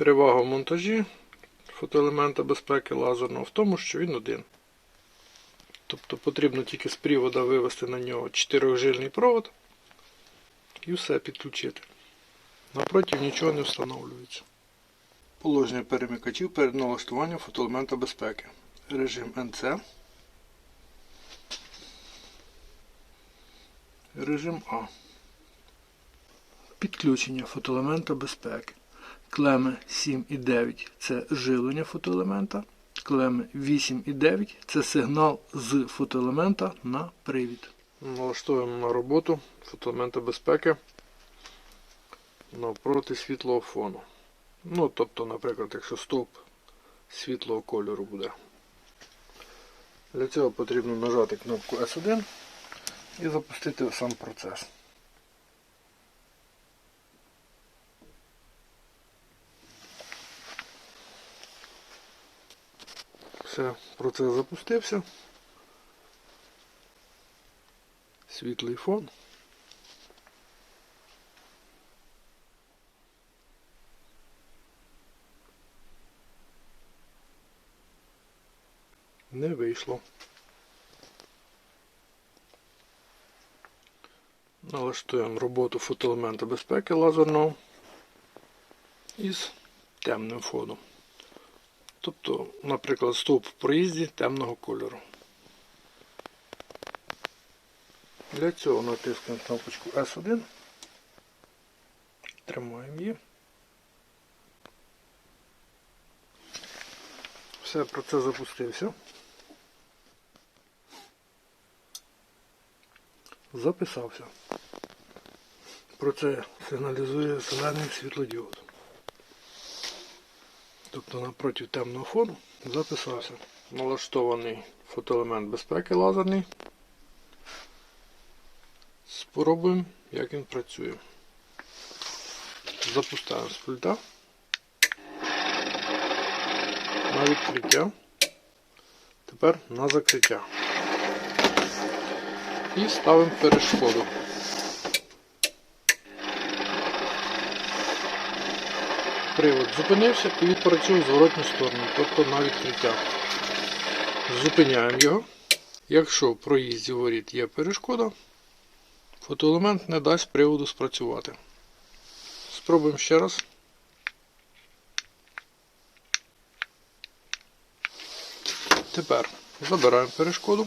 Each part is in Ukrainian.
Перевага в монтажі фотоелемента безпеки лазерного в тому, що він один. Тобто потрібно тільки з привода вивести на нього 4-жильний провод і все підключити. Напротив нічого не встановлюється. Положення перемикачів перед налаштуванням фотоелемента безпеки. Режим NC. Режим А. Підключення фотоелемента безпеки. Клеми 7 і 9 це живлення фотоелемента. Клеми 8 і 9 це сигнал з фотоелемента на привід. Налаштовуємо на роботу фотоелемента безпеки навпроти світлого фону. Ну, тобто, наприклад, якщо стовп світлого кольору буде. Для цього потрібно нажати кнопку S1 і запустити сам процес. Все, процес запустився. Світлий фон. Не вийшло. Налаштуємо роботу фотоелемента безпеки лазерного із темним фоном. Тобто, наприклад, стовп в проїзді темного кольору. Для цього натискуємо кнопочку S1. Тримаємо її. Все, процес запустився. Записався. Про це сигналізує зелений світлодіод. Тобто напроти темного фону записався. Налаштований фотоелемент безпеки лазерний. Спробуємо, як він працює. Запускаємо з пульта. На відкриття. Тепер на закриття. І ставимо перешкоду. Привод зупинився і відпрацює в зворотню сторону, тобто на відкриття. Зупиняємо його. Якщо в проїзді воріт є перешкода, фотоелемент не дасть приводу спрацювати. Спробуємо ще раз. Тепер забираємо перешкоду.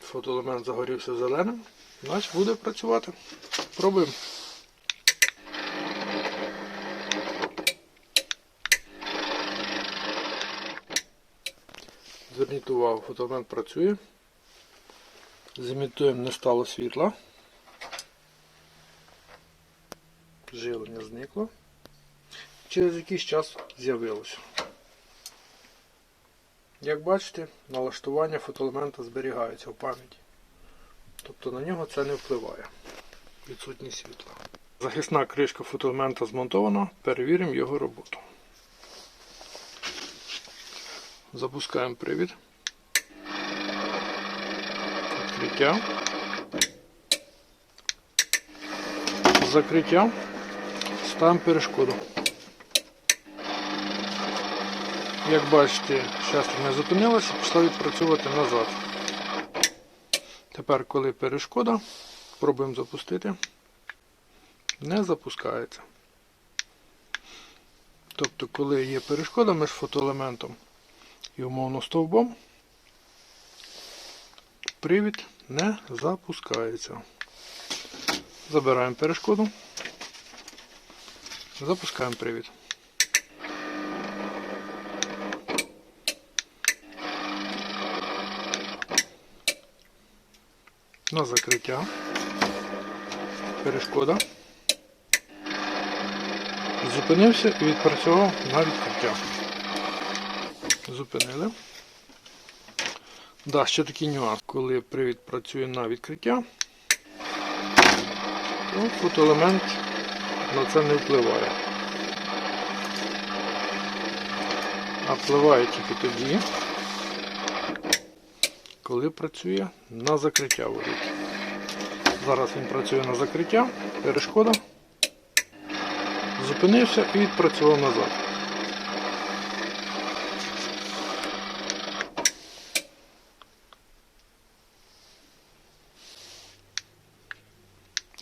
Фотоелемент загорівся зеленим, значить буде працювати. Пробуємо. Зверніть увагу, фотоелемент працює. Зімітуємо не стало світла. Живлення зникло. Через якийсь час з'явилося. Як бачите, налаштування фотоелемента зберігається в пам'яті. Тобто на нього це не впливає. Відсутність світла. Захисна кришка фотоелемента змонтована. Перевіримо його роботу. Запускаємо привід. Відкриття. Закриття. Ставимо перешкоду. Як бачите, щастя не зупинилося, пішла відпрацьовувати назад. Тепер, коли перешкода, пробуємо запустити, не запускається. Тобто, коли є перешкода між фотоелементом і умовно стовбом, привід не запускається. Забираємо перешкоду, запускаємо привід. на закриття. Перешкода. Зупинився і відпрацював на відкриття. Зупинили. Да, ще такий нюанс. Коли привід працює на відкриття, то фотоелемент на це не впливає. А впливає тільки тоді, коли працює на закриття воріт. Зараз він працює на закриття, перешкода. Зупинився і відпрацював назад.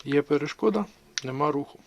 Є перешкода, нема руху.